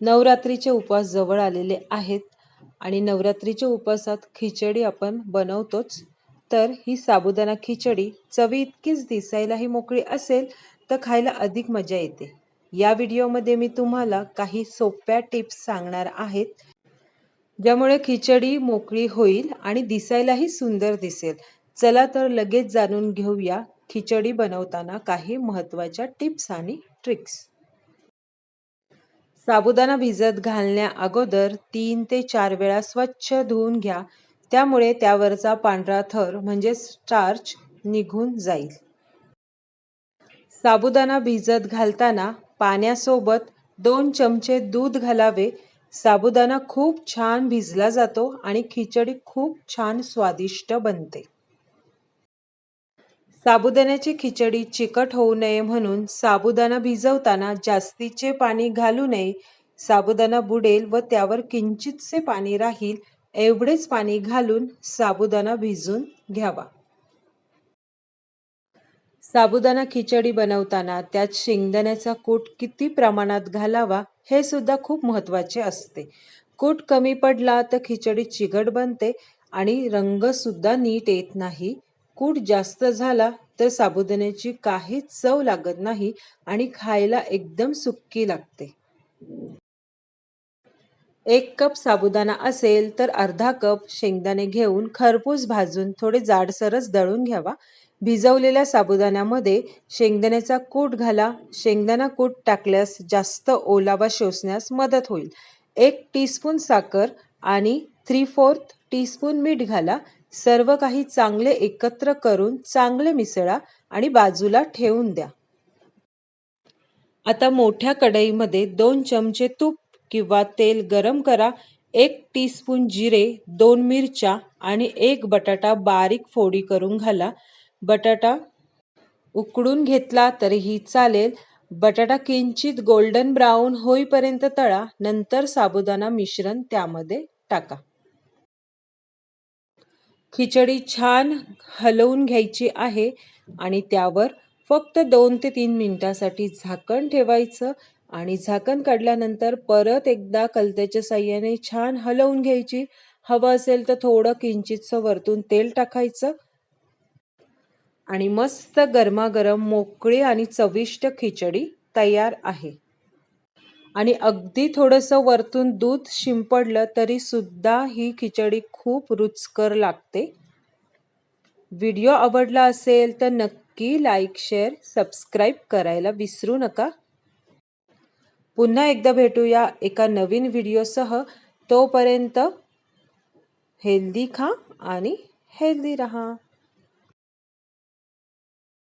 नवरात्रीचे उपवास जवळ आलेले आहेत आणि नवरात्रीच्या उपवासात खिचडी आपण बनवतोच. तर ही साबुदाणा खिचडी चवी इतकीच दिसायलाही मोकळी असेल तर खायला अधिक मजा येते. या व्हिडिओमध्ये मी तुम्हाला काही सोप्या टिप्स सांगणार आहेत ज्यामुळे खिचडी मोकळी होईल आणि दिसायलाही सुंदर दिसेल. चला तर लगेच जाणून घेऊया खिचडी बनवताना काही महत्त्वाच्या टिप्स आणि ट्रिक्स. साबुदाणा भिजत घालण्या अगोदर तीन ते चार वेळा स्वच्छ धुवून घ्या. त्यामुळे त्यावरचा पांढरा थर म्हणजे स्टार्च निघून जाईल. साबुदाणा भिजत घालताना पाण्यासोबत दोन चमचे दूध घालावे. साबुदाणा खूप छान भिजला जातो आणि खिचडी खूप छान स्वादिष्ट बनते. साबुदाण्याची खिचडी चिकट होऊ नये म्हणून साबुदाणा भिजवताना जास्तीचे पाणी घालू नये. साबुदाणा बुडेल व त्यावर किंचितसे पाणी राहील एवढेच पाणी घालून साबुदाणा भिजून घ्यावा. साबुदाणा खिचडी बनवताना त्यात शेंगदाण्याचा कूट किती प्रमाणात घालावा हे सुद्धा खूप महत्त्वाचे असते. कूट कमी पडला तर खिचडी चिकट बनते आणि रंग सुद्धा नीट येत नाही. कूट जास्त झाला तर साबुदाण्याची काहीच चव लागत नाही आणि खायला एकदम सुक्की लागते. एक कप साबुदाणा असेल तर अर्धा कप शेंगदाणे घेऊन खरपूस भाजून थोडे जाडसरच दळून घ्यावा. भिजवलेल्या साबुदाण्यामध्ये शेंगदाण्याचा कूट घाला. शेंगदाणा कूट टाकल्यास जास्त ओलावा शोषण्यास मदत होईल. एक टीस्पून साखर आणि थ्री फोर्थ टीस्पून मीठ घाला. सर्व काही चांगले एकत्र करून चांगले मिसळा आणि बाजूला ठेवून द्या. आता मोठ्या कढईमध्ये दोन चमचे तूप किंवा तेल गरम करा. एक टीस्पून जिरे दोन मिरच्या आणि एक बटाटा बारीक फोडी करून घाला. बटाटा उकडून घेतला तरीही चालेल. बटाटा किंचित गोल्डन ब्राऊन होईपर्यंत तळा. नंतर साबुदाणा मिश्रण त्यामध्ये टाका. खिचडी छान हलवून घ्यायची आहे आणि त्यावर फक्त दोन ते तीन मिनटासाठी झाकण ठेवायचं आणि झाकण काढल्यानंतर परत एकदा कलत्याच्या साह्याने छान हलवून घ्यायची. हवं असेल तर थोडं किंचितचं वरतून तेल टाकायचं. आणि मस्त गरमागरम मोकळी आणि चविष्ट खिचडी तयार आहे. आणि अगदी थोडंसं वरतून दूध शिंपडलं तरी सुद्धा ही खिचडी खूप रुचकर लागते. व्हिडिओ आवडला असेल तर नक्की लाईक शेअर सबस्क्राईब करायला विसरू नका. पुन्हा एकदा भेटूया एका नवीन व्हिडिओसह. तोपर्यंत हेल्दी खा आणि हेल्दी रहा.